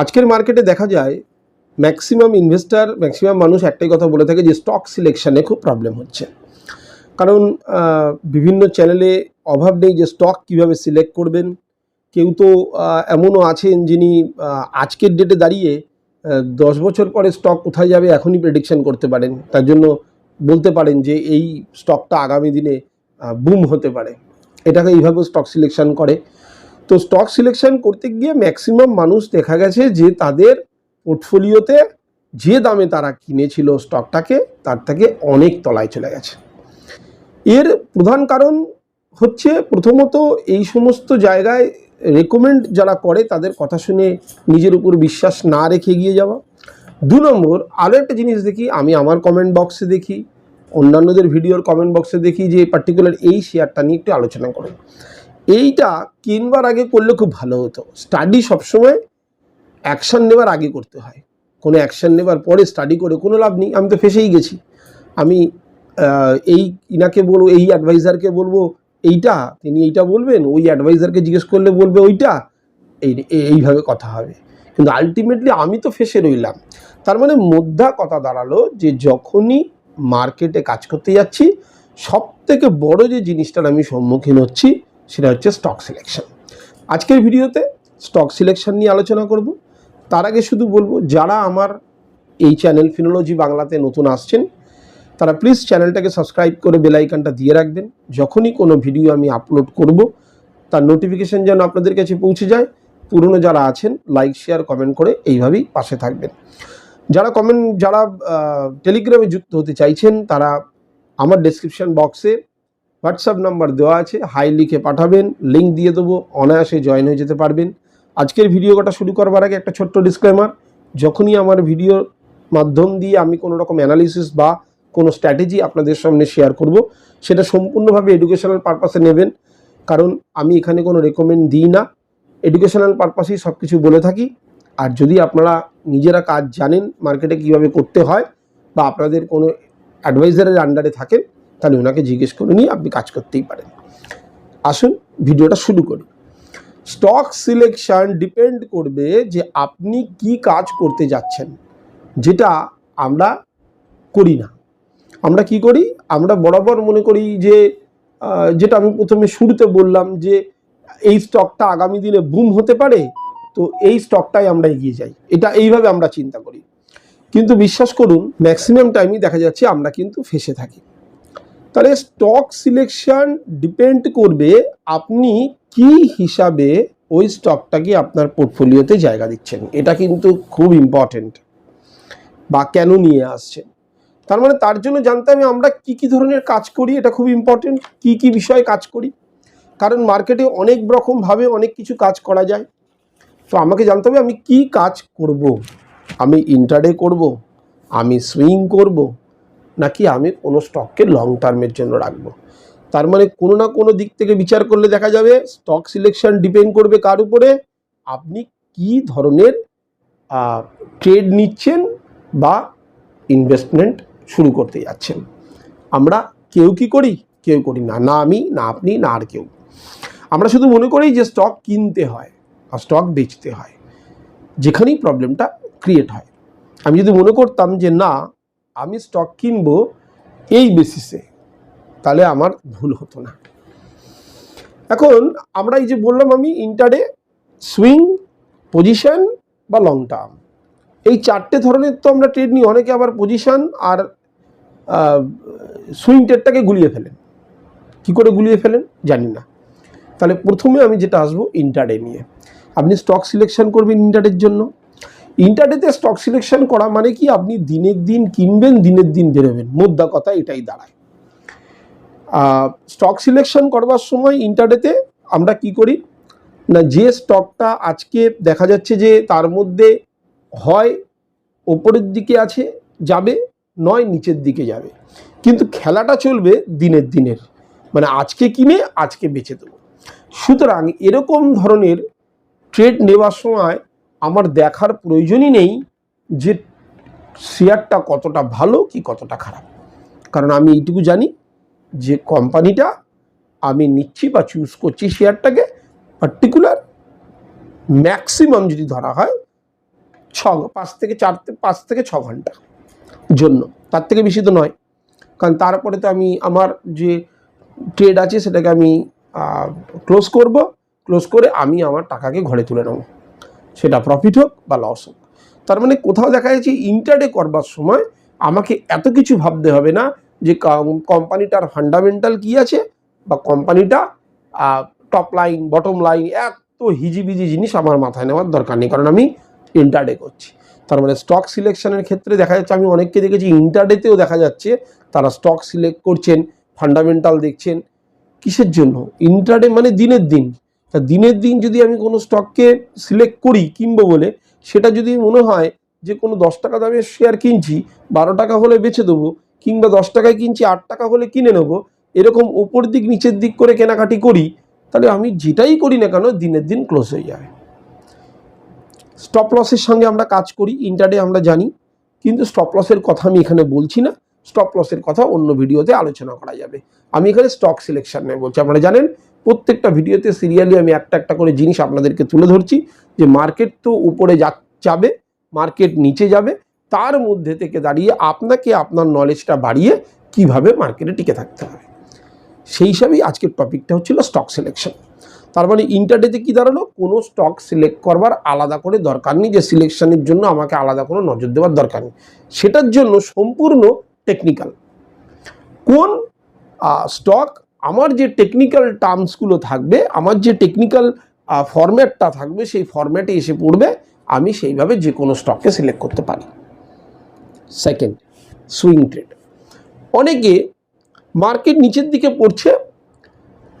আজকের মার্কেটে দেখা যায় ম্যাক্সিমাম ইনভেস্টার ম্যাক্সিমাম মানুষ একটাই কথা বলে থাকে যে স্টক সিলেকশানে খুব প্রবলেম হচ্ছে। কারণ বিভিন্ন চ্যানেলে অভাব নেই যে স্টক কীভাবে সিলেক্ট করবেন। কেউ তো এমনও আছেন যিনি আজকের ডেটে দাঁড়িয়ে দশ বছর পরে স্টক কোথায় যাবে এখনই প্রেডিকশন করতে পারেন। তার জন্য বলতে পারেন যে এই স্টকটা আগামী দিনে বুম হতে পারে। এটাকে এইভাবে স্টক সিলেকশন করে। তো স্টক সিলেকশন করতে গিয়ে ম্যাক্সিমাম মানুষ দেখা গেছে যে তাদের পোর্টফোলিওতে যে দামে তারা কিনেছিল স্টকটাকে তার থেকে অনেক তলায় চলে গেছে। এর প্রধান কারণ হচ্ছে প্রথমত এই সমস্ত জায়গায় রেকমেন্ড যারা করে তাদের কথা শুনে নিজের উপর বিশ্বাস না রেখে গিয়ে যাওয়া। দু নম্বর আরও একটা জিনিস দেখি, আমি আমার কমেন্ট বক্সে দেখি, অন্যান্যদের ভিডিওর কমেন্ট বক্সে দেখি যে পার্টিকুলার এই শেয়ারটা নিয়ে একটু আলোচনা করুন। এইটা কিনবার আগে করলে খুব ভালো হতো। স্টাডি সবসময় অ্যাকশন নেবার আগে করতে হয়। কোনো অ্যাকশন নেবার পরে স্টাডি করে কোনো লাভ নেই। আমি তো ফেসেই গেছি। আমি এই ইনাকে বলব, এই অ্যাডভাইজারকে বলব, এইটা, তিনি এইটা বলবেন, ওই অ্যাডভাইজারকে জিজ্ঞেস করলে বলবে ওইটা, এই, এই- এইভাবে কথা হবে। কিন্তু আলটিমেটলি আমি তো ফেসে রইলাম। তার মানে মোদ্দা কথা দাঁড়াল যে যখনই মার্কেটে কাজ করতে যাচ্ছি সব থেকে বড় যে জিনিসটার আমি সম্মুখীন হচ্ছি সেটা হচ্ছে স্টক সিলেকশন আজকের ভিডিওতে স্টক সিলেকশন নিয়ে আলোচনা করব। তার আগে শুধু বলব, যারা আমার এই চ্যানেল ফিনোলজি বাংলাতে নতুন আসছেন, তারা প্লিজ চ্যানেলটাকে সাবস্ক্রাইব করে বেলাইকানটা দিয়ে রাখবেন। যখনই কোনো ভিডিও আমি আপলোড করব, তার নোটিফিকেশন যেন আপনাদের কাছে পৌঁছে যায়। পুরনো যারা আছেন লাইক শেয়ার কমেন্ট করে এইভাবেই পাশে থাকবেন। যারা কমেন্ট যারা টেলিগ্রামে যুক্ত হতে চাইছেন, তারা আমার ডেসক্রিপশন বক্সে হোয়াটসঅ্যাপ নাম্বার দেওয়া আছে, হাই লিখে পাঠাবেন লিঙ্ক দিয়ে দেবো, অনায়াসে জয়েন হয়ে যেতে পারবেন। আজকের ভিডিওটা শুরু করবার আগে একটা ছোট্ট ডিসক্লেমার যখনই আমার ভিডিওর মাধ্যম দিয়ে আমি কোনো রকম অ্যানালিসিস বা কোনো স্ট্র্যাটেজি আপনাদের সামনে শেয়ার করব, সেটা সম্পূর্ণভাবে এডুকেশনাল পারপাসে নেবেন। কারণ আমি এখানে কোনো রেকমেন্ড দিই না। এডুকেশনাল পারপাসেই সব কিছু বলে থাকি। আর যদি আপনারা নিজেরা কাজ জানেন মার্কেটে কীভাবে করতে হয়, বা আপনাদের কোনো অ্যাডভাইজারের আন্ডারে থাকেন তাহলে ওনাকে জিজ্ঞেস করে নিয়ে আপনি কাজ করতেই পারেন। আসুন, ভিডিওটা শুরু করি। স্টক সিলেকশন ডিপেন্ড করবে যে আপনি কি কাজ করতে যাচ্ছেন, যেটা আমরা করি না। আমরা কি করি? আমরা বরাবর মনে করি যে যেটা আমি প্রথমে শুরুতে বললাম যে, এই স্টকটা আগামী দিনে বুম হতে পারে, তো এই স্টকটাই আমরা এগিয়ে যাই। এটা এইভাবে আমরা চিন্তা করি। কিন্তু বিশ্বাস করুন, ম্যাক্সিমাম টাইমই দেখা যাচ্ছে আমরা কিন্তু ফেসে থাকি। তাহলে স্টক সিলেকশন ডিপেন্ড করবে আপনি কি হিসাবে ওই স্টকটাকে আপনার পোর্টফোলিওতে জায়গা দিচ্ছেন। এটা কিন্তু খুব ইম্পর্টেন্ট বা কেন নিয়ে আসছেন তার মানে তার জন্য জানতে হবে আমরা কি কি ধরনের কাজ করি, এটা খুব ইম্পর্টেন্ট কি কি বিষয়ে কাজ করি। কারণ মার্কেটে অনেক রকমভাবে অনেক কিছু কাজ করা যায়। তো আমাকে জানতে হবে আমি কি কাজ করব? আমি ইন্টারডে করব? আমি সুইং করব? নাকি আমি কোনো স্টককে লং টার্মের জন্য রাখব? তার মানে কোনো না কোনো দিক থেকে বিচার করলে দেখা যাবে স্টক সিলেকশন ডিপেন্ড করবে কার উপরে। আপনি কি ধরনের ট্রেড নিচ্ছেন বা ইনভেস্টমেন্ট শুরু করতে যাচ্ছেন? আমরা কেউ কি করি? কেউ করি না। না আমি, না আপনি, না আর কেউ। আমরা শুধু মনে করি যে স্টক কিনতে হয় আর স্টক বেচতে হয়। যেখানেই প্রবলেমটা ক্রিয়েট হয়। আমি যদি মনে করতাম যে না আমি স্টক কিনবো এই বেসিসে তাহলে আমার ভুল হতো না। এখন আমরা এই যে বললাম আমি ইন্টারে সুইং পজিশন বা লং টার্ম এই চারটে ধরনের তো আমরা ট্রেড নিই, অনেকে আবার পজিশন আর সুইং ট্রেডটাকে গুলিয়ে ফেলেন। কি করে গুলিয়ে ফেলেন? জানি না। তাহলে প্রথমে আমি যেটা আসব ইন্টারডে নিয়ে। আপনি স্টক সিলেকশন করবেন ইন্টারডের জন্য। ইন্টারডেতে স্টক সিলেকশন করা মানে কি? আপনি দিনের দিন কিনবেন, দিনের দিন বেরোবেন। মোদ্দা কথা, এটাই দাঁড়ায়। স্টক সিলেকশন করবার সময় ইন্টারডেতে আমরা কি করি? না, যে স্টকটা আজকে দেখা যাচ্ছে যে তার মধ্যে হয়, ওপরের দিকে আছে, যাবে, নয়, নিচের দিকে যাবে। কিন্তু খেলাটা চলবে দিনের দিনের। মানে আজকে কিনে, আজকে বেচে দেবো। সুতরাং এরকম ধরনের ট্রেড নেওয়ার সময় আমার দেখার প্রয়োজনই নেই যে শেয়ারটা কতটা ভালো কি কতটা খারাপ। কারণ আমি এইটুকু জানি যে কোম্পানিটা আমি নিচ্ছি বা চুজ করছি শেয়ারটাকে পার্টিকুলার ম্যাক্সিমাম যদি ধরা হয় ছ, পাঁচ থেকে চার পাঁচ থেকে ছ ঘণ্টা জন্য। তার থেকে বেশি তো নয়। কারণ তারপরে তো আমি আমার যে ট্রেড আছে সেটাকে আমি ক্লোজ করব। ক্লোজ করে আমি আমার টাকাকে ঘরে তুলে নেব। সেটা প্রফিট হোক বা লস হোক। তার মানে কোথাও দেখা যাচ্ছে ইন্টারডে করবার সময় আমাকে এত কিছু ভাবতে হবে না যে কোম্পানিটার ফান্ডামেন্টাল কি আছে বা কোম্পানিটা টপ লাইন বটম লাইন এত হিজিবিজি জিনিস আমার মাথায় নেওয়ার দরকার নেই, কারণ আমি ইন্টারডে করছি। তার মানে স্টক সিলেকশনের ক্ষেত্রে দেখা যাচ্ছে আমি অনেককে দেখেছি ইন্টারডেতেও দেখা যাচ্ছে তারা স্টক সিলেক্ট করছেন ফান্ডামেন্টাল দেখছেন। কিসের জন্য? ইন্টারডে মানে দিনের দিন। তা দিনের দিন যদি আমি কোনো স্টককে সিলেক্ট করি, কিনবো বলে, সেটা যদি মনে হয় যে কোনো দশ টাকা দামের শেয়ার কিনছি, বারো টাকা হলে বেছে দেবো, কিংবা দশ টাকায় কিনছি, আট টাকা হলে কিনে নেব, এরকম ওপর দিক, নিচের দিক করে কেনাকাটি করি, তাহলে আমি যেটাই করি না কেন, দিনের দিন ক্লোজ হয়ে যাবে। স্টপ লসের সঙ্গে আমরা কাজ করি ইন্টারডে আমরা জানি, কিন্তু স্টপ লসের কথা আমি এখানে বলছি না স্টপ লসের কথা অন্য ভিডিওতে আলোচনা করা যাবে। আমি এখানে স্টক সিলেকশন নিয়ে বলছি, আপনারা জানেন প্রত্যেকটা ভিডিওতে সিরিয়ালি আমি একটা একটা করে জিনিস আপনাদেরকে তুলে ধরছি যে মার্কেট তো উপরে যা যাবে মার্কেট নিচে যাবে, তার মধ্যে থেকে দাঁড়িয়ে আপনাকে আপনার নলেজটা বাড়িয়ে কীভাবে মার্কেটে টিকে থাকতে হবে। সেই হিসাবেই আজকের টপিকটা হচ্ছিল স্টক সিলেকশন তার মানে ইন্টারডেতে কি দাঁড়াল? কোনো স্টক সিলেক্ট করবার আলাদা করে দরকার নেই, যে সিলেকশনের জন্য আমাকে আলাদা কোনো নজর দেওয়ার দরকার নেই। সেটার জন্য সম্পূর্ণ টেকনিক্যাল কোন স্টক আমার যে টেকনিক্যাল টার্মসগুলো থাকবে, আমার যে টেকনিক্যাল ফরম্যাটটা থাকবে, সেই ফরম্যাটে এসে পড়বে, আমি সেইভাবে যে কোনো স্টককে সিলেক্ট করতে পারি। সেকেন্ড সুইং ট্রেড অনেকে মার্কেট নিচের দিকে পড়ছে,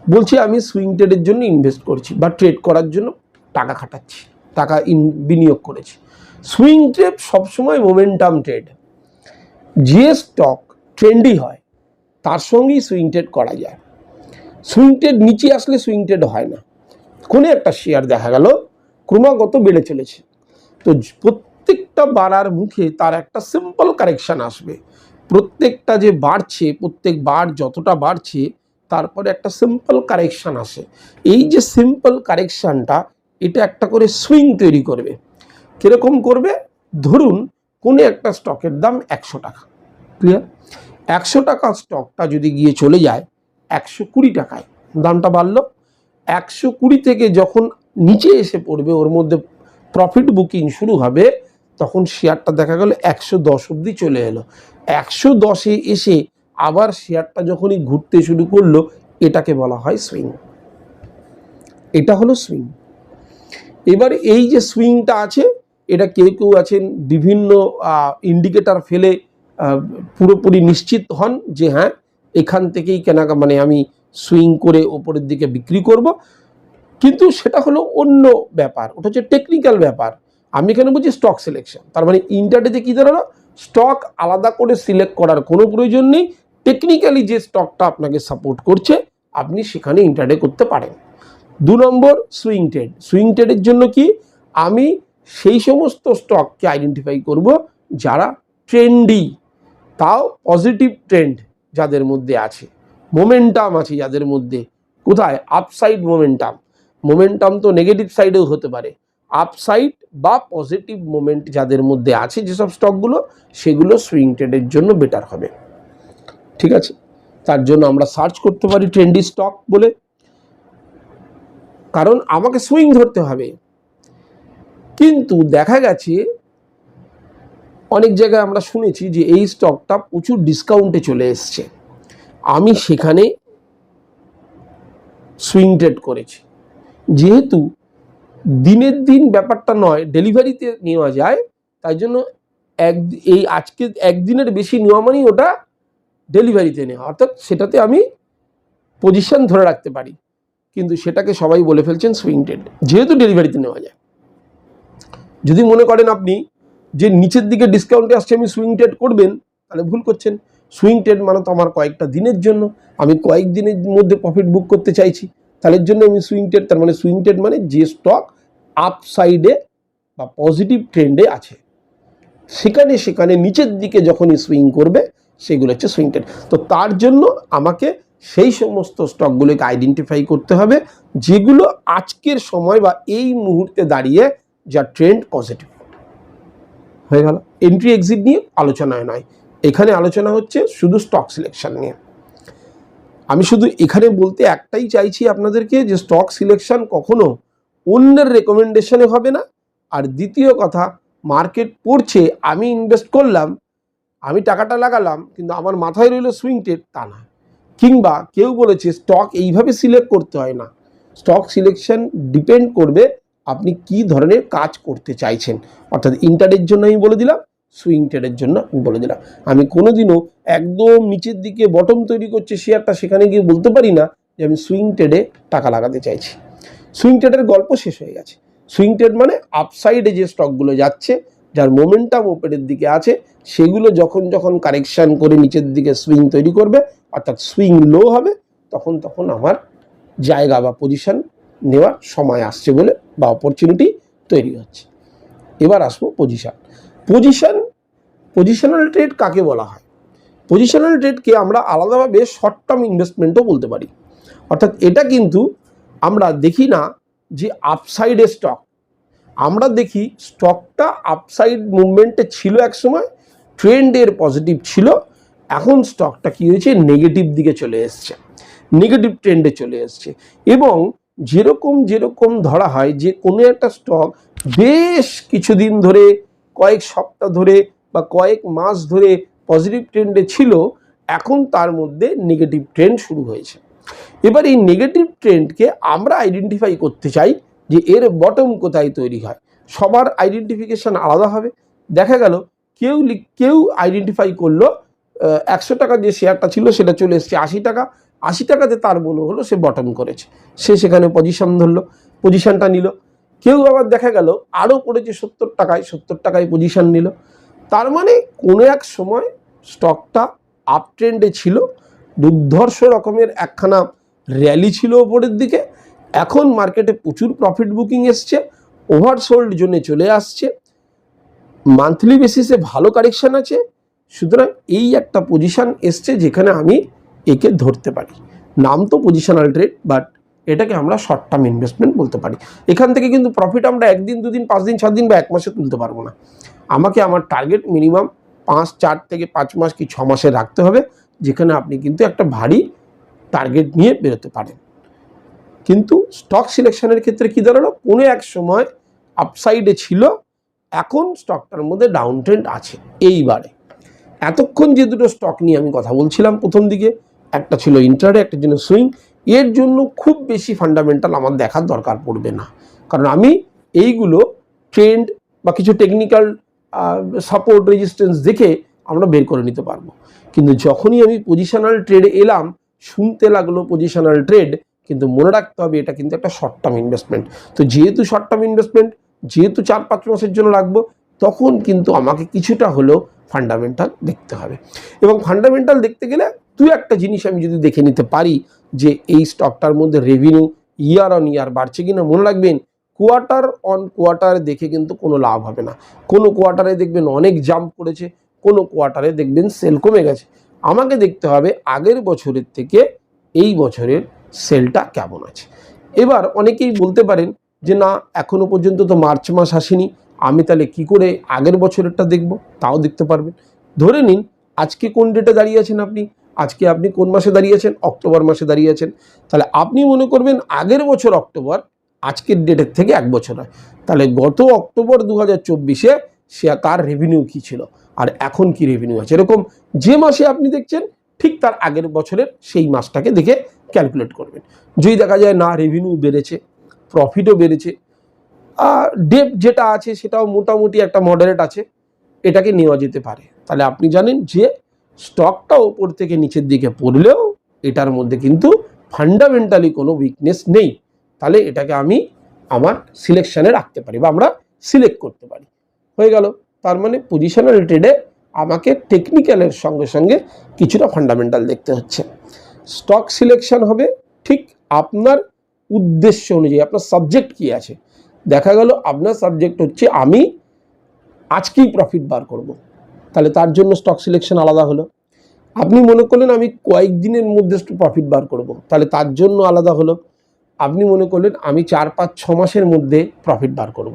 বলছে আমি সুইং ট্রেডের জন্য ইনভেস্ট করছি বা ট্রেড করার জন্য টাকা খাটাচ্ছি, টাকা ইন বিনিয়োগ করেছি। সুইং ট্রেড সবসময় মোমেন্টাম ট্রেড যে স্টক ট্রেন্ডি হয়, তার সঙ্গেই সুইং ট্রেড করা যায়। সুইং নিচে আসলে সুইং হয় না। কোনো একটা শেয়ার দেখা গেল, ক্রমাগত বেড়ে চলেছে। তো প্রত্যেকটা বাড়ার মুখে তার একটা সিম্পল কারেকশন আসবে। প্রত্যেকটা যে বাড়ছে, প্রত্যেক বার যতটা বাড়ছে, তারপরে একটা সিম্পল কারেকশন আসে। এই যে সিম্পল কারেকশানটা এটা একটা করে সুইং তৈরি করবে। কীরকম করবে? ধরুন, কোনো একটা স্টকের দাম একশো টাকা। ক্লিয়ার একশো টাকা স্টকটা যদি গিয়ে চলে যায় একশো কুড়ি টাকায়। দামটা বাড়লো। একশো কুড়ি থেকে যখন নিচে এসে পড়বে, ওর মধ্যে প্রফিট বুকিং শুরু হবে, তখন শেয়ারটা দেখা গেল একশো দশ অবধি চলে এলো। একশো দশে এসে আবার শেয়ারটা যখনই ঘুরতে শুরু করল, এটাকে বলা হয় সুইং এটা হলো সুইং এবার এই যে সুইংটা আছে, এটা কেউ কেউ আছেন, বিভিন্ন ইন্ডিকেটার ফেলে পুরোপুরি নিশ্চিত হন যে হ্যাঁ এখান থেকেই কেনা মানে আমি সুইং করে ওপরের দিকে বিক্রি করব। কিন্তু সেটা হলো অন্য ব্যাপার, ওটা হচ্ছে টেকনিক্যাল ব্যাপার। আমি এখানে বলছি স্টক সিলেকশন তার মানে ইন্টারডেতে কী দাঁড়াল? স্টক আলাদা করে সিলেক্ট করার কোনো প্রয়োজন নেই। টেকনিক্যালি যে স্টকটা আপনাকে সাপোর্ট করছে, আপনি সেখানে ইন্টারডে করতে পারেন। দু নম্বর সুইং ট্রেড সুইং ট্রেডের জন্য কি? আমি সেই সমস্ত স্টককে আইডেন্টিফাই করব যারা ট্রেন্ডি তাও পজিটিভ ট্রেন্ড যাদের মধ্যে আছে। মোমেন্টাম আছে যাদের মধ্যে। কোথায়? আপসাইড মোমেন্টাম মোমেন্টাম তো নেগেটিভ সাইডেও হতে পারে। আপসাইড বা পজিটিভ মোমেন্ট যাদের মধ্যে আছে যেসব স্টকগুলো সেগুলো সুইং ট্রেডের জন্য বেটার হবে। ঠিক আছে? তার জন্য আমরা সার্চ করতে পারি ট্রেন্ডি স্টক বলে। কারণ আমাকে সুইং ধরতে হবে। কিন্তু দেখা গেছে অনেক জায়গায় আমরা শুনেছি যে এই স্টকটা প্রচুর ডিসকাউন্টে চলে এসছে। আমি সেখানে সুইং ট্রেড করেছি। যেহেতু দিনের দিন ব্যাপারটা নয় ডেলিভারিতে নেওয়া যায়, তাই জন্য এক, এই আজকে একদিনের বেশি নেওয়া মানেই ওটা ডেলিভারিতে নেওয়া। অর্থাৎ সেটাতে আমি পজিশন ধরে রাখতে পারি। কিন্তু সেটাকে সবাই বলে ফেলছেন সুইং ট্রেড যেহেতু ডেলিভারিতে নেওয়া যায়। যদি মনে করেন আপনি যে নিচের দিকে ডিসকাউন্টে আসছে, আমি সুইং ট্রেড করবেন, তাহলে ভুল করছেন। সুইং ট্রেড মানে তো আমার কয়েকটা দিনের জন্য। আমি কয়েক দিনের মধ্যে প্রফিট বুক করতে চাইছি। তাহলে জন্য আমি সুইং ট্রেড তার মানে সুইং ট্রেড মানে যে স্টক আপ সাইডে বা পজিটিভ ট্রেন্ডে আছে। সেখানে সেখানে নিচের দিকে যখনই সুইং করবে, সেগুলো হচ্ছে সুইং ট্রেড তো তার জন্য আমাকে সেই সমস্ত স্টকগুলোকে আইডেন্টিফাই করতে হবে, যেগুলো আজকের সময় বা এই মুহূর্তে দাঁড়িয়ে যা ট্রেন্ড পজিটিভ হয়ে গেল। এন্ট্রি এক্সিট নিয়ে আলোচনায় নয়। এখানে আলোচনা হচ্ছে শুধু স্টক সিলেকশন নিয়ে। আমি শুধু এখানে বলতে একটাই চাইছি আপনাদেরকে যে স্টক সিলেকশন কখনো অন্যের রেকমেন্ডেশনে হবে না। আর দ্বিতীয় কথা মার্কেট পড়ছে, আমি ইনভেস্ট করলাম, আমি টাকাটা লাগালাম, কিন্তু আমার মাথায় রইল সুইং ট্রেড তা না। কিংবা কেউ বলেছে স্টক এইভাবে সিলেক্ট করতে হয় না। স্টক সিলেকশন ডিপেন্ড করবে আপনি কি ধরনের কাজ করতে চাইছেন? অর্থাৎ ইন্টারের জন্য আমি বলে দিলাম সুইং ট্রেডের জন্য আমি বলে দিলাম। আমি কোনোদিনও একদম নিচের দিকে বটম তৈরি করছে শেয়ারটা সেখানে গিয়ে বলতে পারি না যে আমি সুইং ট্রেডে টাকা লাগাতে চাইছি। সুইং ট্রেডের গল্প শেষ হয়ে গেছে। সুইং ট্রেড মানে আপসাইডে যে স্টকগুলো যাচ্ছে, যার মোমেন্টাম ওপেনের দিকে আছে, সেগুলো যখন যখন কারেকশান করে নিচের দিকে সুইং তৈরি করবে, অর্থাৎ সুইং লো হবে, তখন তখন আমার জায়গা বা পজিশন নেওয়ার সময় আসছে বলে বা অপরচুনিটি তৈরি হচ্ছে। এবার আসব পজিশান পজিশন পজিশনাল ট্রেড কাকে বলা হয়? পজিশনাল ট্রেডকে আমরা আলাদাভাবে শর্ট টার্ম ইনভেস্টমেন্টও বলতে পারি। অর্থাৎ এটা কিন্তু আমরা দেখি না যে আপসাইডে স্টক আমরা দেখি স্টকটা আপসাইড মুভমেন্টে ছিল এক সময় ট্রেন্ডের পজিটিভ ছিল, এখন স্টকটা কী হয়েছে? নেগেটিভ দিকে চলে এসছে। নেগেটিভ ট্রেন্ডে চলে এসছে। এবং যেরকম যেরকম ধরা হয় যে কোনো একটা স্টক বেশ কিছুদিন ধরে, কয়েক সপ্তাহ ধরে বা কয়েক মাস ধরে পজিটিভ ট্রেন্ডে ছিল, এখন তার মধ্যে নেগেটিভ ট্রেন্ড শুরু হয়েছে। এবার এই নেগেটিভ ট্রেন্ডকে আমরা আইডেন্টিফাই করতে চাই যে এর বটম কোথায় তৈরি হয়। সবার আইডেন্টিফিকেশন আলাদা হবে। দেখা গেল, কেউ কেউ আইডেন্টিফাই করল একশো টাকা যে শেয়ারটা ছিল সেটা চলে এসছে আশি টাকা। আশি টাকাতে তার মনে হলো, সে বটম করেছে। সে সেখানে পজিশন ধরলো পজিশনটা নিল। কেউ আবার দেখা গেল, আরও পড়েছে সত্তর টাকায় সত্তর টাকায় পজিশন নিল। তার মানে কোনো এক সময় স্টকটা আপ ট্রেন্ডে ছিল, দুর্ধর্ষ রকমের একখানা র্যালি ছিল ওপরের দিকে। এখন মার্কেটে প্রচুর প্রফিট বুকিং এসছে ওভারসোল্ড জোনে চলে আসছে। মান্থলি বেসিসে ভালো কারেকশন আছে। সুতরাং এই একটা পজিশন এসছে যেখানে আমি একে ধরতে পারি। নাম তো পজিশনাল ট্রেড বাট এটাকে আমরা শর্ট টার্ম ইনভেস্টমেন্ট বলতে পারি। এখান থেকে কিন্তু প্রফিট আমরা একদিন, দুদিন পাঁচ দিন সাত দিন বা এক মাসে তুলতে পারব না। আমাকে আমার টার্গেট মিনিমাম পাঁচ, চার থেকে পাঁচ মাস কি ছ মাসে রাখতে হবে, যেখানে আপনি কিন্তু একটা ভারী টার্গেট নিয়ে বেরোতে পারেন। কিন্তু স্টক সিলেকশনের ক্ষেত্রে কী দাঁড়াল? কোনো এক সময় আপসাইডে ছিল, এখন স্টকটার মধ্যে ডাউন ট্রেন্ড আছে, এইবারে। এতক্ষণ যে দুটো স্টক নিয়ে আমি কথা বলছিলাম প্রথম দিকে একটা ছিল ইন্টারে একটা ছিল সুইং এর জন্য খুব বেশি ফান্ডামেন্টাল আমার দেখার দরকার পড়বে না। কারণ আমি এইগুলো ট্রেন্ড বা কিছু টেকনিক্যাল সাপোর্ট রেজিস্ট্যান্স দেখে আমরা বের করে নিতে পারব। কিন্তু যখনই আমি পজিশনাল ট্রেডে এলাম, শুনতে লাগল পজিশনাল ট্রেড কিন্তু মনে রাখতে হবে এটা কিন্তু একটা শর্ট টার্ম ইনভেস্টমেন্ট তো যেহেতু শর্ট টার্ম ইনভেস্টমেন্ট যেহেতু চার পাঁচ মাসের জন্য রাখব, তখন কিন্তু আমাকে কিছুটা হলেও ফান্ডামেন্টাল দেখতে হবে। এবং ফান্ডামেন্টাল দেখতে গেলে দু একটা জিনিস আমি যদি দেখে নিতে পারি যে এই স্টকটার মধ্যে রেভিনিউ ইয়ার অন ইয়ার বাড়ছে কিনা, মনে রাখবেন কোয়ার্টার অন কোয়ার্টার দেখে কিন্তু কোনো লাভ হবে না। কোনো কোয়ার্টারে দেখবেন অনেক জাম্প করেছে, কোনো কোয়ার্টারে দেখবেন সেল কমে গেছে। আমাকে দেখতে হবে আগের বছরের থেকে এই বছরের সেলটা কেমন আছে। এবার অনেকেই বলতে পারেন যে, না, এখনও পর্যন্ত তো মার্চ মাস আসেনি, আমি তাহলে কি করে আগের বছরেরটা দেখব? তাও দেখতে পারবেন। ধরে নিন, আজকে কোন ডেটে দাঁড়িয়ে আছেন আপনি? আজকে আপনি কোন মাসে দাঁড়িয়েছেন? অক্টোবর মাসে দাঁড়িয়েছেন। তাহলে আপনি মনে করবেন আগের বছর অক্টোবর, আজকের ডেটের থেকে এক বছর হয়। তাহলে গত অক্টোবর দু হাজার চব্বিশে সে তার রেভিনিউ কী ছিল? আর এখন কি রেভিনিউ আছে? এরকম যে মাসে আপনি দেখছেন, ঠিক তার আগের বছরের সেই মাসটাকে দেখে ক্যালকুলেট করবেন। যদি দেখা যায় না রেভিনিউ বেড়েছে প্রফিটও বেড়েছে ডেপ যেটা আছে সেটাও মোটামুটি একটা মডারেট আছে, এটাকে নেওয়া যেতে পারে। তাহলে আপনি জানেন যে স্টকটা ওপর থেকে নিচের দিকে পড়লেও এটার মধ্যে কিন্তু ফান্ডামেন্টালি কোনো উইকনেস নেই। তাহলে এটাকে আমি আমার সিলেকশানে রাখতে পারি বা আমরা সিলেক্ট করতে পারি। হয়ে গেল। তার মানে পজিশনাল ট্রেডে আমাকে টেকনিক্যালের সঙ্গে সঙ্গে কিছুটা ফান্ডামেন্টাল দেখতে হচ্ছে। স্টক সিলেকশন হবে ঠিক আপনার উদ্দেশ্য অনুযায়ী, আপনার সাবজেক্ট কী আছে? দেখা গেল, আপনার সাবজেক্ট হচ্ছে আমি আজকেই প্রফিট বার করব। তাহলে তার জন্য স্টক সিলেকশন আলাদা হলো আপনি মনে করলেন আমি কয়েকদিনের মধ্যে প্রফিট বার করব। তাহলে তার জন্য আলাদা হলো আপনি মনে করলেন আমি চার, পাঁচ, ছ মাসের মধ্যে প্রফিট বার করব।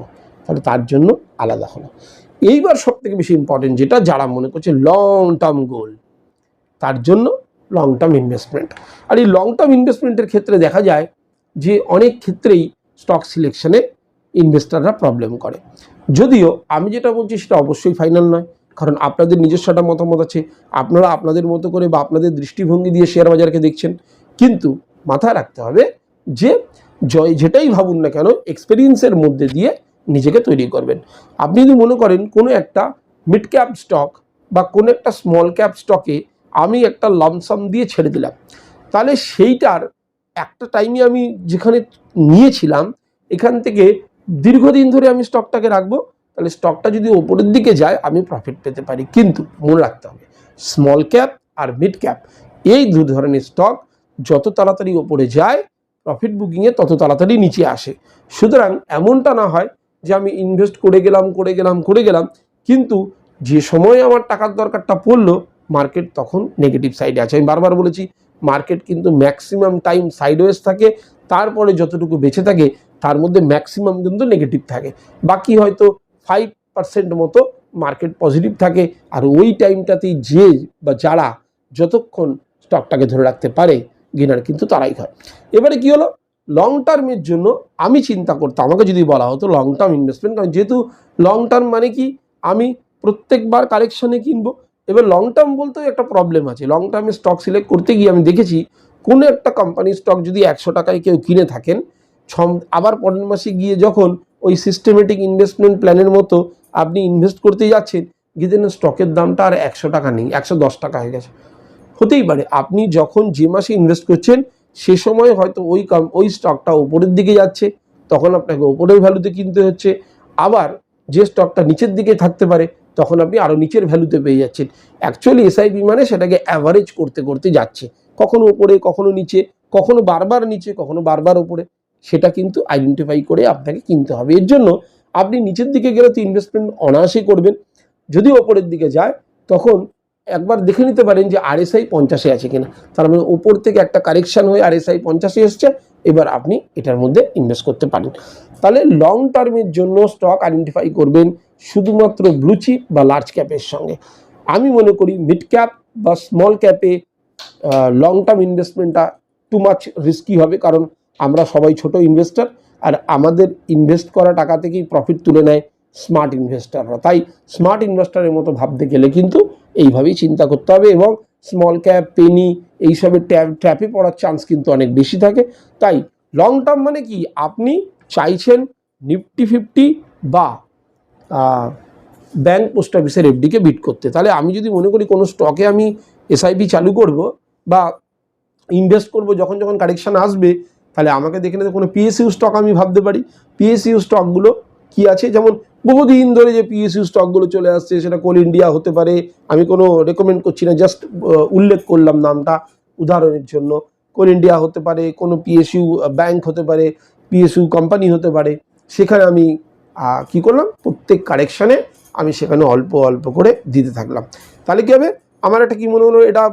তাহলে তার জন্য আলাদা হলো এইবার সব থেকে বেশি ইম্পর্টেন্ট যেটা যারা মনে করছে লং টার্ম গোল তার জন্য লং টার্ম ইনভেস্টমেন্ট আর এই লং টার্ম ইনভেস্টমেন্টের ক্ষেত্রে দেখা যায় যে অনেক ক্ষেত্রেই স্টক সিলেকশনে ইনভেস্টাররা প্রবলেম করে যদিও আমি যেটা বলছি সেটা অবশ্যই ফাইনাল নয় কারণ আপনাদের নিজস্ব একটা মতামত আছে, আপনারা আপনাদের মতো করে বা আপনাদের দৃষ্টিভঙ্গি দিয়ে শেয়ার বাজারকে দেখছেন। কিন্তু মাথায় রাখতে হবে যে, জয় যেটাই ভাবুন না কেন এক্সপেরিয়েন্সের মধ্যে দিয়ে নিজেকে তৈরি করবেন। আপনি যদি মনে করেন কোনো একটা মিড ক্যাপ স্টক বা কোনো একটা স্মল ক্যাপ স্টকে আমি একটা লামসাম দিয়ে ছেড়ে দিলাম, তাহলে সেইটার একটা টাইমে আমি যেখানে নিয়েছিলাম, এখান থেকে দীর্ঘদিন ধরে আমি স্টকটাকে রাখব তাহলে স্টকটা যদি ওপরের দিকে যায়, আমি প্রফিট পেতে পারি। কিন্তু মনে রাখতে হবে স্মল ক্যাপ আর মিড ক্যাপ এই দু ধরনের স্টক যত তাড়াতাড়ি ওপরে যায় প্রফিট বুকিংয়ে তত তাড়াতাড়ি নিচে আসে। সুতরাং এমনটা না হয় যে আমি ইনভেস্ট করে গেলাম করে গেলাম করে গেলাম, কিন্তু যে সময় আমার টাকার দরকারটা পড়ল মার্কেট তখন নেগেটিভ সাইডে আছে। আমি বারবার বলেছি মার্কেট কিন্তু ম্যাক্সিমাম টাইম সাইডওয়েজ থাকে, তারপরে যতটুকু বেঁচে থাকে, তার মধ্যে ম্যাক্সিমাম কিন্তু নেগেটিভ থাকে। বাকি হয়তো ফাইভ পার্সেন্ট মতো মার্কেট পজিটিভ থাকে। আর ওই টাইমটাতেই যে বা যারা যতক্ষণ স্টকটাকে ধরে রাখতে পারে গেনার কিন্তু তারাই হয় এবারে কি হলো? লং টার্মের জন্য আমি চিন্তা করতাম, আমাকে যদি বলা হতো লং টার্ম ইনভেস্টমেন্ট কারণ যেহেতু লং টার্ম মানে কি? আমি প্রত্যেকবার কালেকশনে কিনবো। এবার লং টার্ম বলতেও একটা প্রবলেম আছে। লং টার্মে স্টক সিলেক্ট করতে গিয়ে আমি দেখেছি, কোনো একটা কোম্পানির স্টক যদি একশো টাকায় কেউ কিনে থাকেন, ছম আবার পরের মাসে গিয়ে যখন ওই সিস্টেমেটিক ইনভেস্টমেন্ট প্ল্যানের মতো আপনি ইনভেস্ট করতে যাচ্ছেন, গিয়ে স্টকের দামটা আর একশো টাকা নেই, একশো দশ টাকা হয়ে গেছে। হতেই পারে আপনি যখন যে মাসে ইনভেস্ট করছেন, সে সময় হয়তো ওই কাম ওই স্টকটা ওপরের দিকে যাচ্ছে, তখন আপনাকে ওপরের ভ্যালুতে কিনতে হচ্ছে। আবার যে স্টকটা নিচের দিকে থাকতে পারে, তখন আপনি আরও নিচের ভ্যালুতে পেয়ে যাচ্ছেন। অ্যাকচুয়ালি এসআইপি মানে সেটাকে অ্যাভারেজ করতে করতে যাচ্ছে। কখনো ওপরে কখনো নিচে, কখনো বারবার নিচে, কখনো বারবার উপরে। সেটা কিন্তু আইডেন্টিফাই করে আপনাকে কিনতে হবে। এর জন্য আপনি নিচের দিকে গেলে তো ইনভেস্টমেন্ট অনায়াসেই করবেন। যদি ওপরের দিকে যায়, তখন একবার দেখে নিতে পারেন যে আরএসআই পঞ্চাশে আছে কিনা। তার মানে ওপর থেকে একটা কারেকশন হয়ে আরএসআই পঞ্চাশে এসছে, এবার আপনি এটার মধ্যে ইনভেস্ট করতে পারেন। তাহলে লং টার্মের জন্য স্টক আইডেন্টিফাই করবেন শুধুমাত্র ব্লু চিপ বা লার্জ ক্যাপের সঙ্গে। আমি মনে করি মিড ক্যাপ বা স্মল ক্যাপে লং টার্ম ইনভেস্টমেন্টটা টু মাচ রিস্কি হবে। কারণ আমরা সবাই ছোট ইনভেস্টার আর আমাদের ইনভেস্ট করা টাকা থেকেই প্রফিট তুলে নেয় স্মার্ট ইনভেস্টাররা তাই স্মার্ট ইনভেস্টারের মতো ভাবতে গেলে কিন্তু এইভাবেই চিন্তা করতে হবে এবং স্মল ক্যাপ পেনি এইসবের ট্যাপ ট্র্যাপে পড়ার চান্স কিন্তু অনেক বেশি থাকে। তাই লং টার্ম মানে কি? আপনি চাইছেন নিফটি ফিফটি বা ব্যাংক পোস্ট অফিসের এফডিকে বিট করতে। তাহলে আমি যদি মনে করি কোনো স্টকে আমি এসআইপি চালু করব বা ইনভেস্ট করব, যখন যখন কারেকশান আসবে তাহলে আমাকে দেখে নিতে কোনো পিএসইউ স্টক আমি ভাবতে পারি। পিএসইউ স্টকগুলো কি আছে? যেমন বহুদিন ধরে যে পিএসইউ স্টকগুলো চলে আসছে, সেটা কোল ইন্ডিয়া হতে পারে। আমি কোনো রেকমেন্ড করছি না জাস্ট উল্লেখ করলাম নামটা উদাহরণের জন্য। কোল ইন্ডিয়া হতে পারে, কোনো পিএসইউ ব্যাংক হতে পারে পিএসইউ কোম্পানি হতে পারে। সেখানে আমি কি করলাম? প্রত্যেক কারেকশানে আমি সেখানে অল্প অল্প করে দিতে থাকলাম। তাহলে কী হবে? আমার একটা কী মনে হলো, এটা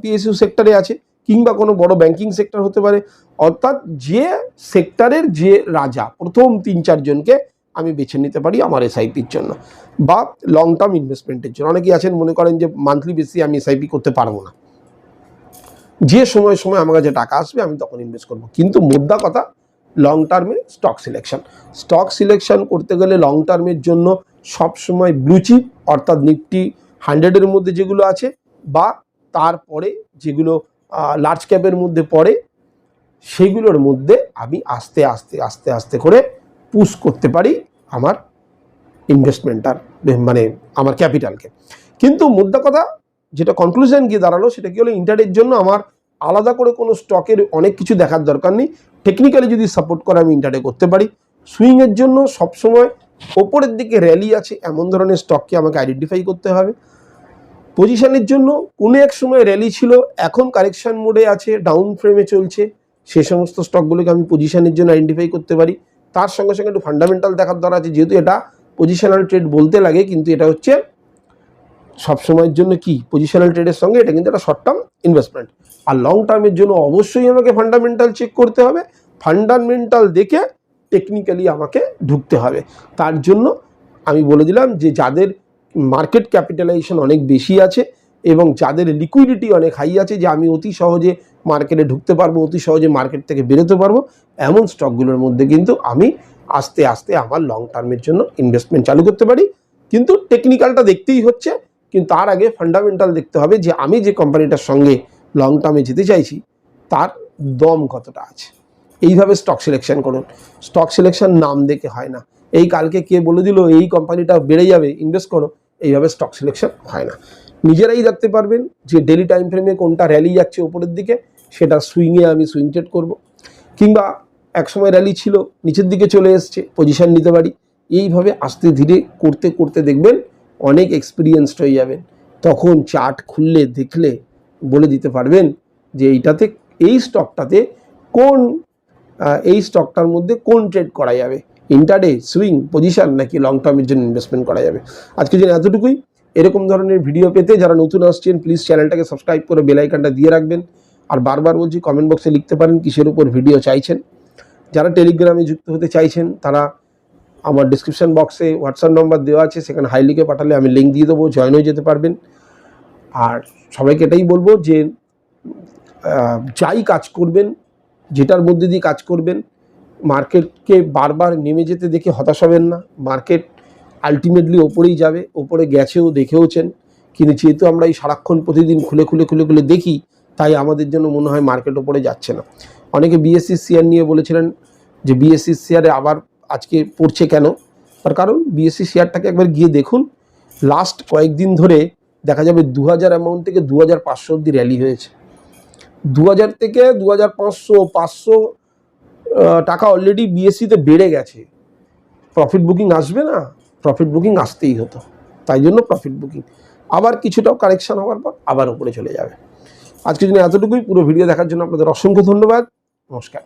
পিএসইউ সেক্টরে আছে। কিংবা কোনো বড় ব্যাংকিং সেক্টর হতে পারে, অর্থাৎ যে সেক্টরের যে রাজা, প্রথম তিন চারজনকে আমি বেছে নিতে পারি আমার এসআইপির জন্য বা লং টার্ম ইনভেস্টমেন্টের জন্য। অনেকেই আছেন মনে করেন যে মান্থলি বেসি আমি এসআইপি করতে পারব না। যে সময় সময় আমার কাছে টাকা আসবে, আমি তখন ইনভেস্ট করব। কিন্তু মুদ্রা কথা লং টার্মে স্টক সিলেকশন স্টক সিলেকশন করতে গেলে লং টার্মের জন্য সব সময় ব্লু চিপ অর্থাৎ নিফটি হান্ড্রেডের মধ্যে যেগুলো আছে বা তারপরে যেগুলো লার্জ ক্যাপের মধ্যে পড়ে, সেগুলোর মধ্যে আমি আস্তে আস্তে আস্তে আস্তে করে পুশ করতে পারি আমার ইনভেস্টমেন্টটার মানে আমার ক্যাপিটালকে কিন্তু মুদ্রা কথা, যেটা কনক্লুশন গিয়ে দাঁড়াল, সেটা কি হলো? ইন্টারের জন্য আমার আলাদা করে কোনো স্টকের অনেক কিছু দেখার দরকার নেই। টেকনিক্যালি যদি সাপোর্ট করে, আমি ইন্টারে করতে পারি। সুইংয়ের জন্য সবসময় ওপরের দিকে র্যালি আছে, এমন ধরনের স্টককে আমাকে আইডেন্টিফাই করতে হবে। পজিশনের জন্য কোনো এক সময় র্যালি ছিল, এখন কারেকশন মোডে আছে ডাউন ফ্রেমে চলছে। সে সমস্ত স্টকগুলোকে আমি পজিশনের জন্য আইডেন্টিফাই করতে পারি। তার সঙ্গে সঙ্গে একটু ফান্ডামেন্টাল দেখার দরকার আছে, যেহেতু এটা পজিশনাল ট্রেড বলতে লাগে, কিন্তু এটা হচ্ছে সব সময়ের জন্য কি? পজিশনাল ট্রেডের সঙ্গে এটা কিন্তু একটা শর্ট টার্ম ইনভেস্টমেন্ট আর লং টার্মের জন্য অবশ্যই আমাকে ফান্ডামেন্টাল চেক করতে হবে। ফান্ডামেন্টাল দেখে টেকনিক্যালি আমাকে ঢুকতে হবে। তার জন্য আমি বলে দিলাম যে যাদের মার্কেট ক্যাপিটালাইজেশন অনেক বেশি আছে এবং যাদের লিকুইডিটি অনেক হাই আছে যে আমি অতি সহজে মার্কেটে ঢুকতে পারব, অতি সহজে মার্কেট থেকে বেরোতে পারব, এমন স্টকগুলোর মধ্যে কিন্তু আমি আস্তে আস্তে আমার লং টার্মের জন্য ইনভেস্টমেন্ট চালু করতে পারি। কিন্তু টেকনিক্যালটা দেখতেই হচ্ছে, কিন্তু তার আগে ফান্ডামেন্টাল দেখতে হবে যে আমি যে কোম্পানিটার সঙ্গে লং টার্মে যেতে চাইছি, তার দম কতটা আছে। এইভাবে স্টক সিলেকশন করুন। স্টক সিলেকশন নাম দেখে হয় না। এই কালকে কে বলে দিল, এই কোম্পানিটা বেড়ে যাবে ইনভেস্ট করো। এইভাবে স্টক সিলেকশন হয় না। নিজেরাই দেখতে পারবেন যে ডেলি টাইম ফ্রেমে কোনটা র্যালি যাচ্ছে ওপরের দিকে, সেটা সুইংয়ে আমি সুইং ট্রেড করব। কিংবা একসময় র্যালি ছিল, নিচের দিকে চলে এসছে পজিশন নিতে পারি। এইভাবে আস্তে ধীরে করতে করতে দেখবেন অনেক এক্সপিরিয়েন্সড হয়ে যাবেন। তখন চার্ট খুললে, দেখলে বলে দিতে পারবেন যে এইটাতে, এই স্টকটাতে কোন এই স্টকটার মধ্যে কোন ট্রেড করা যাবে। ইন্টারডে সুইং পজিশন নাকি লং টার্মের জন্য ইনভেস্টমেন্ট করা যাবে। আজকে জন্য এতটুকুই, এরকম ধরনের ভিডিও পেতে যারা নতুন আসছেন প্লিজ চ্যানেলটাকে সাবস্ক্রাইব করে বেল আইকনটা দিয়ে রাখবেন। আর বারবার বলছি কমেন্ট বক্সে লিখতে পারেন কিসের উপর ভিডিও চাইছেন। যারা টেলিগ্রামে যুক্ত হতে চাইছেন, তারা আমার ডিসক্রিপশন বক্সে হোয়াটসঅ্যাপ নম্বর দেওয়া আছে, সেখানে হাইলিকে পাঠালে আমি লিঙ্ক দিয়ে দেবো জয়েন হয়ে যেতে পারবেন। আর সবাইকে এটাই বলব যে যাই কাজ করবেন, যেটার মধ্যে দিয়ে কাজ করবেন মার্কেটকে বারবার নেমে যেতে দেখে হতাশ হবেন না। মার্কেট আলটিমেটলি ওপরেই যাবে, ওপরে গেছেও দেখেওছেন কিন্তু যেহেতু আমরা এই সারাক্ষণ প্রতিদিন খুলে খুলে খুলে খুলে দেখি, তাই আমাদের জন্য মনে হয় মার্কেট ওপরে যাচ্ছে না। অনেকে বিএসসি শেয়ার নিয়ে বলেছিলেন যে বিএসসি শেয়ারে আবার আজকে পড়ছে কেন? তার কারণ বিএসসি শেয়ারটাকে একবার গিয়ে দেখুন। লাস্ট কয়েকদিন ধরে দেখা যাবে দু হাজার অ্যামাউন্ট থেকে দু হাজার পাঁচশো অব্দি র্যালি হয়েছে। দু হাজার থেকে দু হাজার পাঁচশো পাঁচশো টাকা অলরেডি বিএসসিতে বেড়ে গেছে। প্রফিট বুকিং আসবে না প্রফিট বুকিং আসতেই হতো। তাই জন্য প্রফিট বুকিং আবার কিছুটাও কারেকশান হওয়ার পর আবার উপরে চলে যাবে। আজকের জন্য এতটুকুই, পুরো ভিডিও দেখার জন্য আপনাদের অসংখ্য ধন্যবাদ। নমস্কার।